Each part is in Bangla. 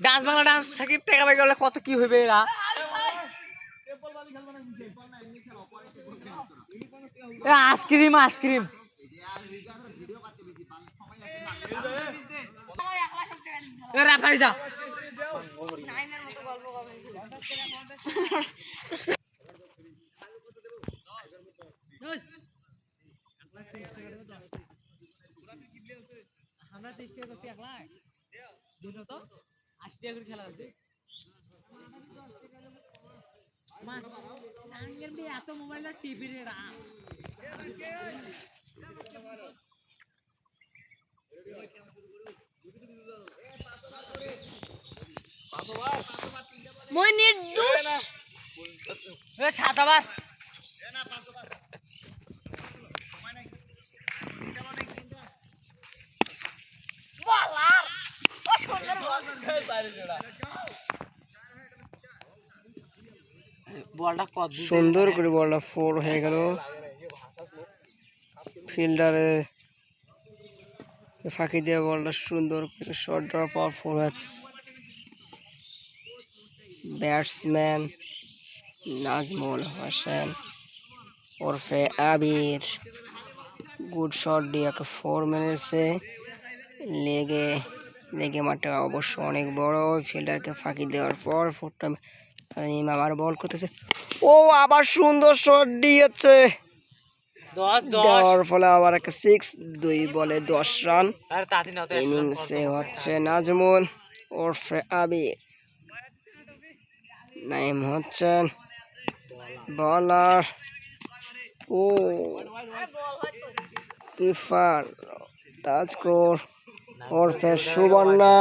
ডান্স বাংলা ডান্স থাকি টেকা পাই কত কি হইবে এরা? আইসক্রিম আইসক্রিম দুটো তো? আশি টাকা করে খেলা আছে। মা টাঙ্গের দিয়ে এত মোবাইল আর টিভি রে রা। মই নির্দোষ এ সাত আবার বলার ও সুন্দর করে বলটা ফোর হয়ে গেল। ফিল্ডারে ফাঁকি দিয়ে বলটা সুন্দর করে শর্ট ড্রপ আর ফোর হচ্ছে। ব্যাটসম্যান নাজমুল হোসেন ওরফে আবির। গুড শট দিয়ে একটা ফোর মেরেছে। লেগে লেগে মাঠটা অবশ্য অনেক বড় ফিল্ডারকে ফাঁকি দেওয়ার পর তামিম আবার বল করতেছে। ও আবার সুন্দর শট দিয়েছে। দেওয়ার ফলে আবার একটা সিক্স দুই বলে দশ রান ইনিংসে। হচ্ছে নাজমুল ওরফে আবির নাইম হচ্ছেন বলার ও কিফার তাজকোর। ওরফে সুবর্ণা।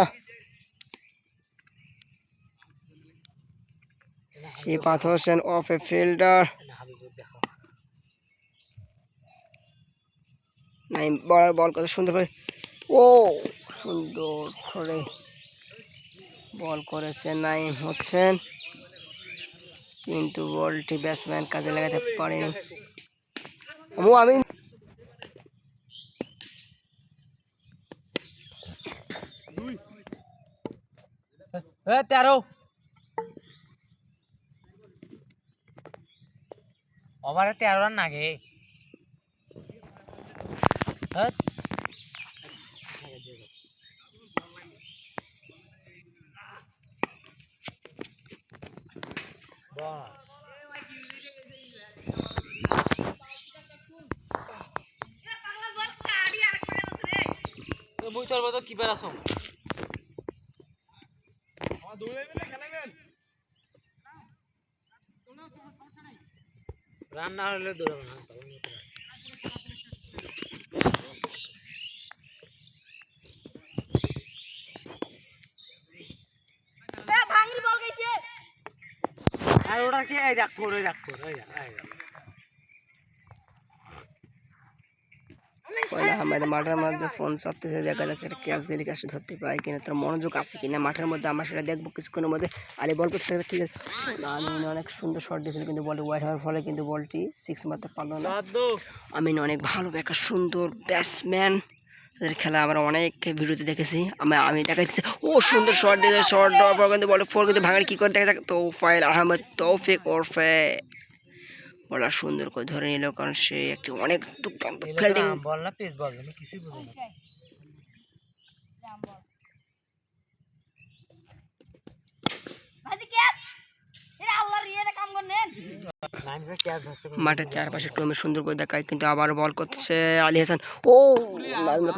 শিপাত হোসেন ওরফে ফিল্ডার। নাইম বলার বল, কত সুন্দর করে। ও, সুন্দর করে বল করেছে নাইম হচ্ছেন কিন্তু বলটি ব্যাটসম্যান কাজে লাগাতে পারেনি। আমু এ তেরো। ওভারে তেরো রান নাগে মুই চলবো তো কিপার আসো। রান না হলে দৌড়াবো না এ ভাঙরি বল আর ওটা কি? এই যাক করে যাক করে এই দেখ, এই দেখ। পয়লা আহমেদ মাঠের মধ্যে ফোন চাপতেছে দেখা যাক একটা ক্যাচ গেলে ক্যাচে ধরতে পাই কিনা তার মনোযোগ আছে কিনা? মাঠের মধ্যে আমরা সেটা দেখব কিছুক্ষণের মধ্যে আলি বল করতে থাকলে ঠিক আছে? আমিন অনেক সুন্দর শট দিয়েছিল কিন্তু বলটি ওয়াইড হওয়ার ফলে কিন্তু বলটি সিক্স মারতে পারল না। আমিন অনেক ভালো একটা সুন্দর ব্যাটসম্যান তাদের খেলা আমরা অনেক ভিডিওতে দেখেছি। আমি আমি দেখাচ্ছি ও সুন্দর শট দিয়েছে শট দেওয়ার পর কিন্তু বলে ফোর কিন্তু ভাঙার কী করে দেখা যাক তো ফাইল আহমেদ তৌফিক ওরফে। বলা সুন্দর করে ধরে নিল কারণ সে একটি অনেক দুর্দান্ত ফিল্ডিং বল না পেস বল আমি কিছুই বুঝি না। মাঠের চারপাশে একটু আমি সুন্দর করে দেখাই কিন্তু আবার বল করছে আলী হাসান। ও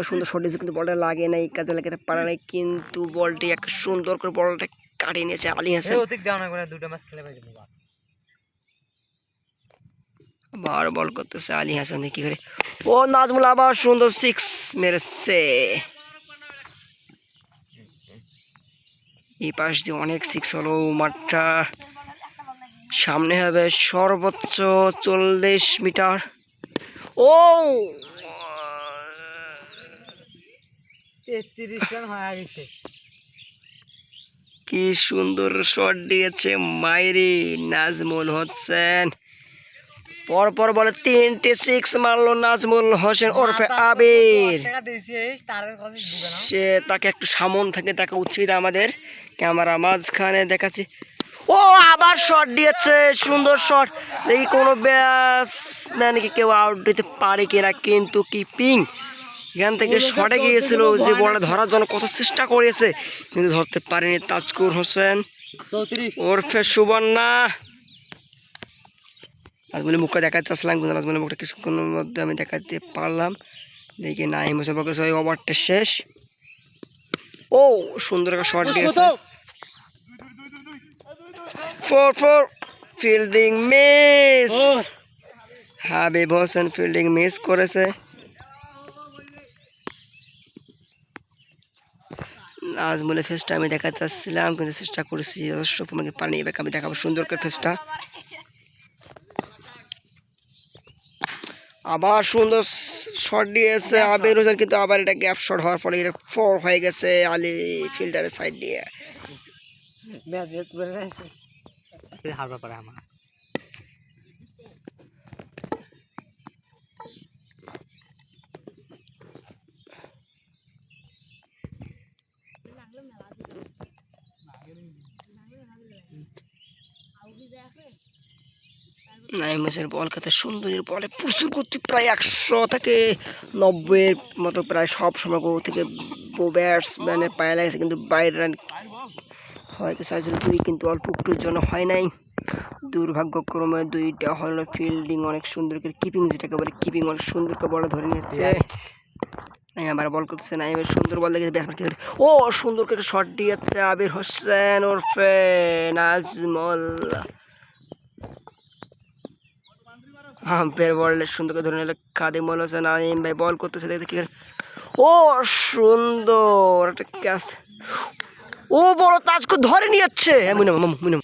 সুন্দর শট দিয়েছে কিন্তু বলটা লাগে নাই কাজে লাগাতে পারে নাই কিন্তু বলটি এক সুন্দর করে বলটা কাটিয়ে নিয়েছে আলী হাসান। এই দুটো ম্যাচ খেলে আবার বল করতেছে আলী হাসান কি করে। ও নাজমুল আবার সুন্দর সিক্স মেরেছে। এই পাশ দিয়ে অনেক সিক্স হলো মাঠটা। সামনে হবে সর্বোচ্চ চল্লিশ মিটার। ও! কি সুন্দর শট দিয়েছে মাইরি নাজমুল হোসেন। পর পর বলে তিনটে সিক্স মারলো নাজমুল হোসেন ওরফে আবির। সে তাকে একটু সামন থেকে তাকে উচিত আমাদের। ক্যামেরা মাঝখানে দেখাচ্ছি। ও আবার শট দিয়েছে সুন্দর শট দেখি কোনো ব্যাটসম্যানকে কেউ আউট দিতে পারে কিনা কিন্তু কিপিং এখান থেকে শটে গিয়েছিল যে বলটা ধরার জন্য কত চেষ্টা করেছে কিন্তু ধরতে পারেনি তাজকুর হোসেন। ওরফে সুবর্ণা। নাজমুলের মুখটা দেখাতে আসলাম কিন্তু নাজমুলের মুখটা কিছুক্ষণের মধ্যে আমি দেখাতে পারলাম। দেখি নাইম হোসেন বলকে ওই ওভারটা শেষ। ও সুন্দর একটা শট দিয়েছে। Four four fielding miss Habib Hossain fielding miss করেছে। নাজমুলের ফেসটা আমি দেখাতে চাচ্ছিলাম কিন্তু চেষ্টা করেছি যথেষ্ট পরিমাণে পানি এবার আমি দেখাবো সুন্দর করে ফেসটা আবার সুন্দর শট দিয়েছে আবির হোসেন কিন্তু আবার এটা গ্যাপ শট হওয়ার ফলে এটা ফোর হয়ে গেছে আলি ফিল্ডারের সাইড দিয়ে। ম্যাচ হারবার পারে আমার নাইম হোসেন বল খেতে সুন্দরীর বলে প্রচুর গতি, প্রায় একশো থেকে নব্বইয়ের মতো প্রায় সব সময় গো থেকে ব্যাটসম্যানের পায়ে লাগছে, কিন্তু বাইরে রান হয়তো চাইছিল দুই, কিন্তু অল্প একটুর জন্য হয় নাই। দুর্ভাগ্যক্রমে দুইটা হলো ফিল্ডিং অনেক সুন্দর করে কিপিং যেটাকে বলে কিপিং অনেক সুন্দর করে বল ধরে নিচ্ছে আবার বল করতেছে নাইমের সুন্দর বল দেখে ব্যাটসম্যান ও, সুন্দর করে শট দিয়েছে, আবির হোসেন ওরফে নাজমল। হাম্পের বল সুন্দর করে ধরে নিল খাদিমুল হোসেন আইম ভাই বল করতেছে দেখতে কি ও সুন্দর একটা ক্যাচ ও বড় তাজকে ধরে নিয়ে যাচ্ছে হ্যাঁ মুনে মুনে মুনে